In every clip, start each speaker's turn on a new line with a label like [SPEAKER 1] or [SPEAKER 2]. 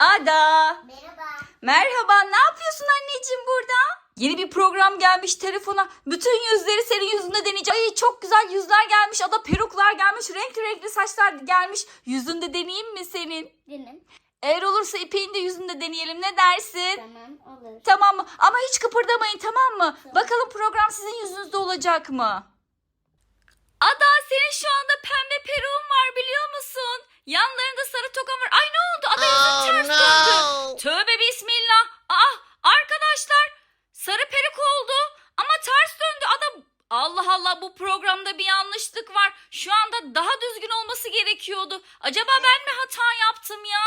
[SPEAKER 1] Ada.
[SPEAKER 2] Merhaba.
[SPEAKER 1] Merhaba. Ne yapıyorsun anneciğim burada? Yeni bir program gelmiş telefona. Bütün yüzleri senin yüzünde deneyeceğim. Ay çok güzel yüzler gelmiş. Ada peruklar gelmiş. Renkli renkli saçlar gelmiş. Yüzünde deneyeyim mi senin?
[SPEAKER 2] Benim.
[SPEAKER 1] Eğer olursa İpek'in de yüzünde deneyelim. Ne dersin?
[SPEAKER 2] Tamam olur.
[SPEAKER 1] Tamam mı? Ama hiç kıpırdamayın tamam mı? Bakalım program sizin yüzünüzde olacak mı? Ada senin şu anda pembe peruğun var biliyor musun? Yanlarında sarı tokan var. Ay ne oldu? Ada yüzün ters döndü. Tövbe bismillah. Ah arkadaşlar sarı peruk oldu ama ters döndü. Ada Allah Allah bu programda bir yanlışlık var. Şu anda daha düzgün olması gerekiyordu. Acaba ben mi hata yaptım ya?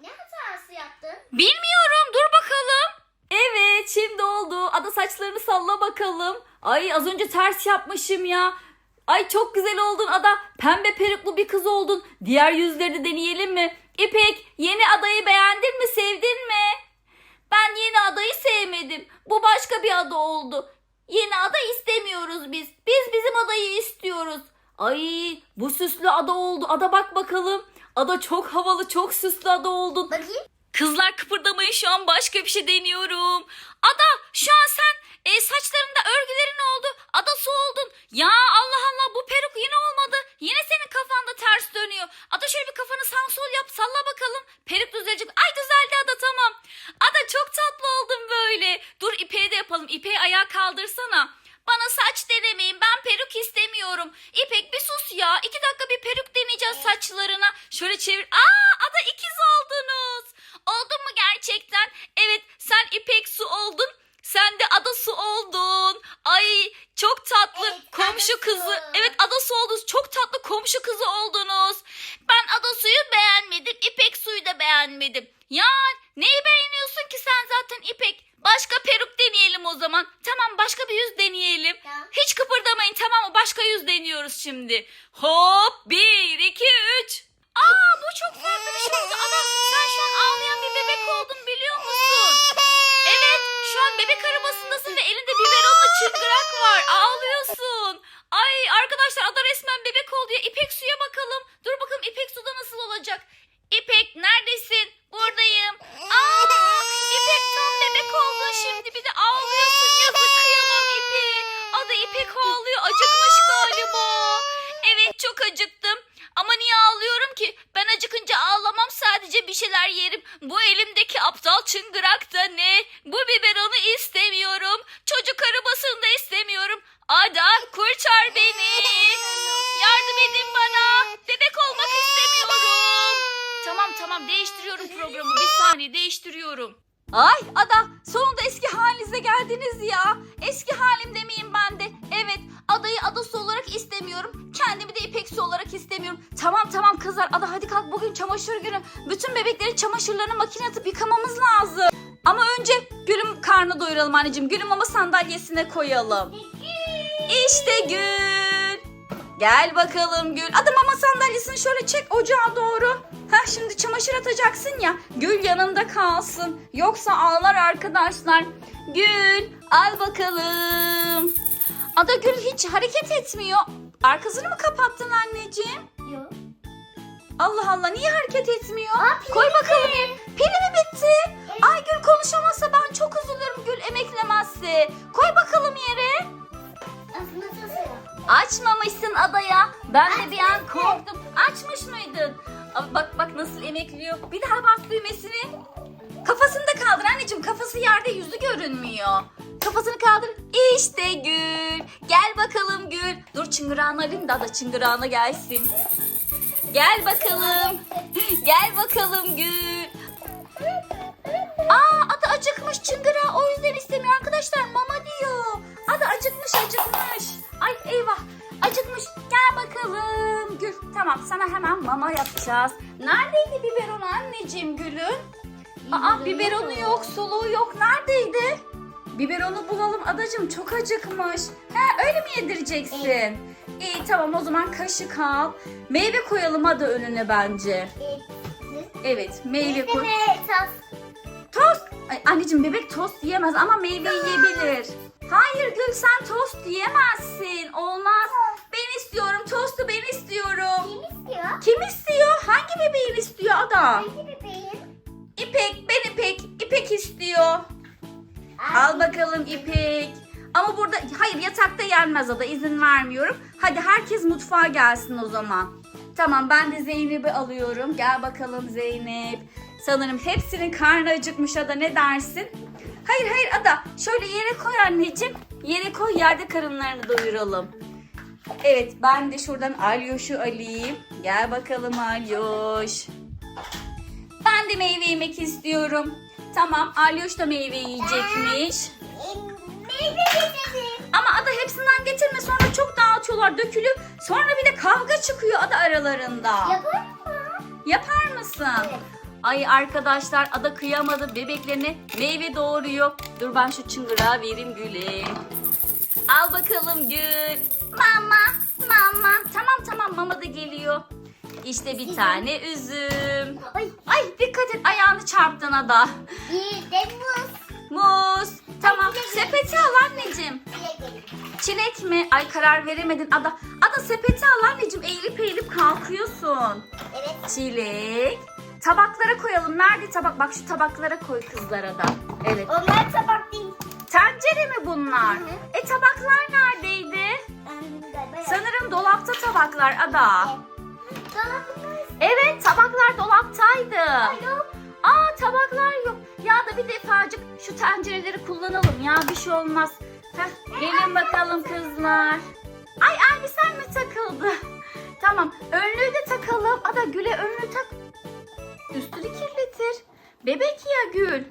[SPEAKER 2] Ne hatası yaptın?
[SPEAKER 1] Bilmiyorum dur bakalım. Evet şimdi oldu. Ada saçlarını salla bakalım. Ay az önce ters yapmışım ya. Ay çok güzel oldun Ada. Pembe peruklu bir kız oldun. Diğer yüzleri de deneyelim mi? İpek yeni adayı beğendin mi sevdin mi? Ben yeni adayı sevmedim. Bu başka bir ada oldu. Yeni ada istemiyoruz biz. Biz bizim adayı istiyoruz. Ay bu süslü ada oldu. Ada bak bakalım. Ada çok havalı, çok süslü ada oldun.
[SPEAKER 2] Bakayım.
[SPEAKER 1] Kızlar kıpırdamayın şu an başka bir şey deniyorum. Ada şu an sen e, saçlarında örgülerin oldu. Ada su oldun. Ya Allah Allah bu peruk yine olmadı. Yine senin kafanda ters dönüyor. Ada şöyle bir kafanı sağ sol yap salla bakalım. Peruk düzelecek. Ay düzeldi Ada tamam. Ada çok tatlı oldun böyle. Dur İpek'i de yapalım. İpek'i ayağa kaldırsana. Bana saç denemeyin. Ben peruk istemiyorum. İpek bir sus ya. İki dakika bir peruk deneyeceğiz saçlarına. Şöyle çevir. Aa Ada ikiz oldunuz. Oldun mu gerçekten? Evet sen İpek su oldun. Sen de ada su oldun. Ay çok tatlı
[SPEAKER 2] Evet,
[SPEAKER 1] komşu kızı. Evet ada su oldunuz. Çok tatlı komşu kızı oldunuz. Ben ada suyu beğenmedim. İpek suyu da beğenmedim. Ya neyi beğeniyorsun ki sen zaten İpek? Başka peruk deneyelim o zaman. Tamam başka bir yüz deneyelim.
[SPEAKER 2] Tamam.
[SPEAKER 1] Hiç kıpırdamayın tamam mı? Başka yüz deniyoruz şimdi. Hop bir iki üç. Aa bu çok farklı bir şey oldu. Ana sen şu an ağlayan bir bebek oldun biliyor musun? Evet şu an bebek arabasındasın ve elinde biberonla çıngırak var. Ağlıyorsun. Ay arkadaşlar ada resmen bebek oldu ya. İpek suya bakalım. Dur bakalım İpek suda nasıl olacak? İpek neredesin? Buradayım. Aa İpek tam bebek oldun şimdi bir de ağlıyorsun. Yazık kıyamam İpek. Ada İpek ağlıyor. Acıkmış galiba. Çok acıktım. Ama niye ağlıyorum ki? Ben acıkınca ağlamam sadece bir şeyler yerim. Bu elimdeki aptal çıngırak da ne? Bu biberonu istemiyorum. Çocuk arabasını da istemiyorum. Ada kurtar beni. Yardım edin bana. Bebek olmak istemiyorum. Tamam tamam değiştiriyorum programı. Bir saniye değiştiriyorum. Ay Ada sonunda eski halinize geldiniz ya. Eski halim demeyeyim ben de. Evet adayı adası olarak istemiyorum. Kendimi de ipeksi olarak istemiyorum. Tamam tamam kızlar Ada hadi kalk bugün çamaşır günü. Bütün bebeklerin çamaşırlarını makine atıp yıkamamız lazım. Ama önce Gül'üm karnı doyuralım anneciğim. Gül'üm ama sandalyesine koyalım. İşte Gül. Gel bakalım Gül. Adım ama sandalyesini şöyle çek ocağa doğru. Heh şimdi çamaşır atacaksın ya. Gül yanında kalsın. Yoksa ağlar arkadaşlar. Gül al bakalım. Ada Gül hiç hareket etmiyor. Arkasını mı kapattın anneciğim?
[SPEAKER 2] Yok.
[SPEAKER 1] Allah Allah niye hareket etmiyor?
[SPEAKER 2] Aa,
[SPEAKER 1] Koy bakalım. Pili mi bitti? Ay Gül konuşamazsa ben çok üzülürüm Gül emeklemezse. Koy bakalım yere. Açmamışsın adaya. Ben de bir an korktum. Açmış mıydın? Bak bak nasıl emekliyor. Bir daha bas düğmesini. Kafasını da kaldır anneciğim. Kafası yerde yüzü görünmüyor. Kafasını kaldır. İşte Gül. Gel bakalım Gül. Dur çıngırağını alayım da ada çıngırağına gelsin. Gel bakalım. Gel bakalım Gül. Aa ada acıkmış çıngırağı o yüzden istemiyor arkadaşlar mama diyor. Ada acıkmış acıkmış. Ay eyvah acıkmış. Gel bakalım Gül. Tamam sana hemen mama yapacağız. Neredeydi biberon anneciğim Gül'ün? Aa biberonu yok soluğu yok. Neredeydi? Biberonu bulalım adacım çok acıkmış. He öyle mi yedireceksin? İyi tamam o zaman kaşık al. Meyve koyalım hadi önüne bence. Evet meyve koy.
[SPEAKER 2] Evet, tas.
[SPEAKER 1] Tost. Ay, anneciğim bebek tost yiyemez ama meyve yiyebilir. Hayır Gül sen tost yiyemezsin. Olmaz. Ben istiyorum tostu ben istiyorum.
[SPEAKER 2] Kim istiyor?
[SPEAKER 1] Kim istiyor? Hangi bebeğin istiyor ada?
[SPEAKER 2] Hangi bebeğin?
[SPEAKER 1] yemek istiyor. Al bakalım İpek. Ama burada hayır yatakta yenmez ada izin vermiyorum. Hadi herkes mutfağa gelsin o zaman. Tamam ben de Zeynep'i alıyorum. Gel bakalım Zeynep. Sanırım hepsinin karnı acıkmış ada ne dersin? Hayır hayır ada şöyle yere koy anneciğim. Yere koy yerde karınlarını doyuralım. Evet ben de şuradan Alyoş'u alayım. Gel bakalım Alyoş. Ben de meyve yemek istiyorum. Tamam Alyoş da meyve yiyecekmiş.
[SPEAKER 2] Meyve getirdim.
[SPEAKER 1] Ama ada hepsinden getirme sonra çok dağıtıyorlar dökülüyor. Sonra bir de kavga çıkıyor ada aralarında.
[SPEAKER 2] Yapar mı?
[SPEAKER 1] Yapar mısın?
[SPEAKER 2] Evet.
[SPEAKER 1] Ay arkadaşlar ada kıyamadı bebeklerine meyve doğuruyor. Dur ben şu çıngırağı vereyim Gül'e. Al bakalım Gül. Mama, mama. Tamam tamam mama da geliyor. İşte bir tane üzüm.
[SPEAKER 2] Ay.
[SPEAKER 1] Ay dikkat et ayağını çarptın ada.
[SPEAKER 2] Bir de muz.
[SPEAKER 1] Muz. Tamam sepeti al anneciğim. Çilek mi? Ay karar veremedin Ada. Ada sepeti al anneciğim eğilip eğilip kalkıyorsun.
[SPEAKER 2] Evet.
[SPEAKER 1] Çilek. Tabaklara koyalım. Nerede tabak? Bak şu tabaklara koy kızlara da. Evet.
[SPEAKER 2] Onlar tabak değil.
[SPEAKER 1] Tencere mi bunlar?
[SPEAKER 2] Hı hı.
[SPEAKER 1] E tabaklar neredeydi? Sanırım dolapta tabaklar Ada.
[SPEAKER 2] Dolabımız.
[SPEAKER 1] Evet tabaklar dolaptaydı.
[SPEAKER 2] Yok.
[SPEAKER 1] Aa tabaklar yok. Ya da bir defacık şu tencereleri kullanalım ya bir şey olmaz. Heh, gelin bakalım kızlar. Ay abi sen mi takıldı? Tamam önlüğü de takalım. Ada Gül'e önlüğü tak. Üstünü kirletir. Bebek ya Gül.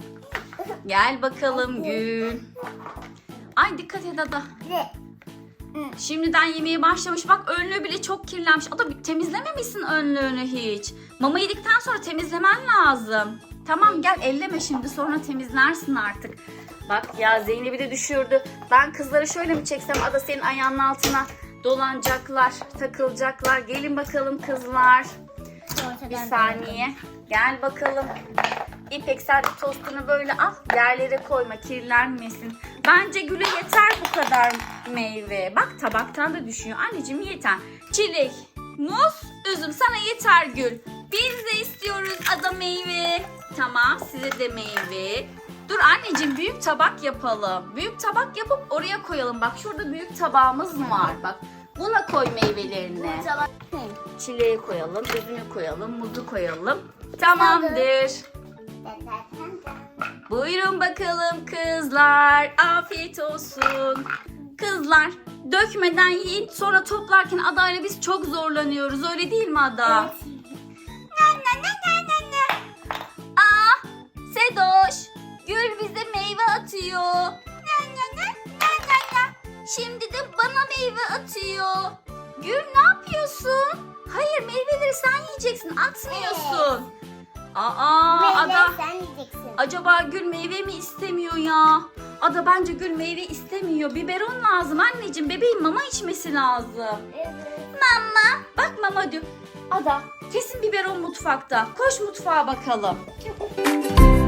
[SPEAKER 1] Gel bakalım Gül. Ay dikkat et Ada.
[SPEAKER 2] Ne?
[SPEAKER 1] Şimdiden yemeğe başlamış. Bak önlüğü bile çok kirlenmiş. Ada temizlememişsin önlüğünü hiç. Mama yedikten sonra temizlemen lazım. Tamam gel elleme şimdi sonra temizlersin artık. Bak ya Zeynep'i de düşürdü. Ben kızları şöyle mi çeksem Ada senin ayağının altına dolanacaklar, takılacaklar. Gelin bakalım kızlar. Bir saniye. Gel bakalım. İpek sen tostunu böyle al. Yerlere koyma kirlenmesin. Bence Gül'e yeter bu kadar meyve. Bak tabaktan da düşüyor. Anneciğim yeter. Çilek, muz, üzüm sana yeter Gül. Biz de istiyoruz ada meyve. Tamam size de meyve. Dur anneciğim büyük tabak yapalım. Büyük tabak yapıp oraya koyalım. Bak şurada büyük tabağımız var. Bak buna koy meyvelerini. Çileği koyalım, üzümü koyalım, muzu koyalım. Tamamdır. Buyurun bakalım kızlar. Afiyet olsun. Kızlar dökmeden yiyin sonra toplarken adayla biz çok zorlanıyoruz öyle değil mi Ada? Na, na, na, na, na, na. Aa Sedoş Gül bize meyve atıyor. Na, na, na, na, na, na. Şimdi de bana meyve atıyor. Gül ne yapıyorsun? Hayır meyveleri sen yiyeceksin atmıyorsun. Aa Ada.
[SPEAKER 2] Meyve sen yiyeceksin.
[SPEAKER 1] Acaba Gül meyve mi istemiyor ya? Ada bence Gül meyve istemiyor. Biberon lazım anneciğim. Bebeğin mama içmesi lazım.
[SPEAKER 2] Evet.
[SPEAKER 1] Mama. Bak mama diyor. Ada kesin biberon mutfakta. Koş mutfağa bakalım.